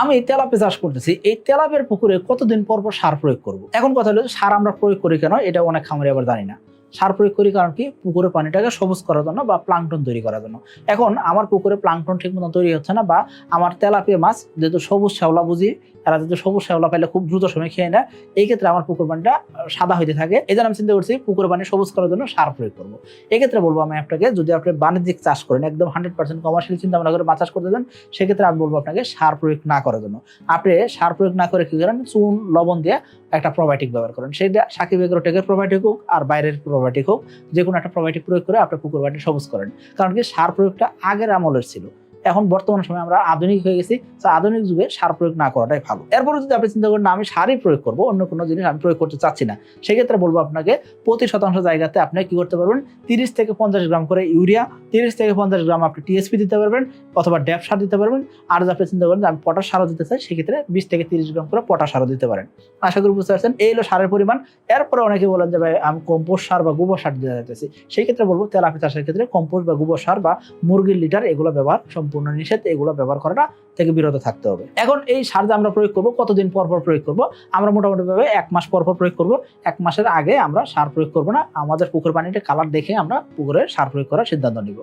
আমি তেলাপে চাষ করতেছি, এই তেলাপের পুকুরে কতদিন পর পর সার প্রয়োগ করব? এখন কথা হলো সার আমরা প্রয়োগ করি কেন? এটা অনেক খামারে আবার জানি না। সার প্রয়োগ করি কারণ কি? পুকুরের পানিটাকে সবুজ করার জন্য বা প্লাংটন তৈরি করার জন্য। এখন আমার পুকুরে প্লাংটন ঠিক মতো তৈরি হচ্ছে না বা আমার তেলাপিয়া মাছ যেহেতু সবুজ শ্যাওলা বুঝি, এরা যেহেতু সবুজ শ্যাওলা পাইলে খুব দ্রুত সময় খেয়ে নেয়, এই ক্ষেত্রে আমার পুকুর পানিটা সাদা হইতে থাকে। এই জন্য আমি চিন্তা করছি পুকুর পানি সবুজ করার জন্য সার প্রয়োগ করব এক্ষেত্রে বলব আমি আপনাকে, যদি আপনি বাণিজ্যিক চাষ করেন, একদম হান্ড্রেড পার্সেন্ট কমার্শিয়াল চিন্তা ভাবনা করে মাছ চাষ করতে দেন সেক্ষেত্রে আমি বলব আপনাকে সার প্রয়োগ না করার জন্য। আপনি সার প্রয়োগ না করে কি করেন? চুন, লবণ দিয়ে একটা প্রোবায়োটিক ব্যবহার করেন। সেটা সাকিব এগ্রোটেকের প্রোবায়োটিক হোক আর বাইরের প্রোবায়োটিক হোক যে কোনো একটা প্রোবায়োটিক প্রয়োগ করে আপনার পুকুর বাড়িটা সবুজ করেন। কারণ কি, সার প্রয়োগটা আগের আমলের ছিল। এখন বর্তমান সময়ে আমরা আধুনিক হয়ে গেছি তো আধুনিক যুগে সার প্রয়োগ না করাটাই ভালো। এরপরে যদি আপনি চিন্তা করেন আমি সারই প্রয়োগ করব, অন্য কোনো জিনিস আমি প্রয়োগ করতে চাচ্ছি না। সেক্ষেত্রে বলব আপনাকে, প্রতি শতাংশ জায়গাতে আপনি কি করতে পারবেন? তিরিশ থেকে পঞ্চাশ গ্রাম করে ইউরিয়া, তিরিশ থেকে পঞ্চাশ গ্রাম আপনি টিএসপি দিতে পারবেন, অথবা ড্যাপ সার দিতে পারবেন। আর যদি আপনি চিন্তা করেন যে আমি পটাশ সারও দিতে চাই, সেক্ষেত্রে বিশ থেকে তিরিশ গ্রাম করে পটাশ সারও দিতে পারেন। আশা করি বুঝতে পারছেন, এই হলো সারের পরিমাণ। এরপরে অনেকে বলেন যে, ভাই, আমি কম্পোস্ট সার বা গোবর সার দিতে যাইতেছি সেই ক্ষেত্রে বলব তেলাপি চাষের ক্ষেত্রে কম্পোস্ট বা গোবর সার বা মুরগির লিটার এগুলো ব্যবহার সম্পূর্ণ নিষেধ, এগুলো ব্যবহার করাটা থেকে বিরত থাকতে হবে। এখন এই সার যে আমরা প্রয়োগ করব, কতদিন পর পর প্রয়োগ করব, আমরা মোটামুটিভাবে এক মাস পর পর প্রয়োগ করব। এক মাসের আগে আমরা সার প্রয়োগ করব না, আমাদের পুকুর পানিটা কালার দেখে আমরা পুকুরে সার প্রয়োগ করার সিদ্ধান্ত নিব।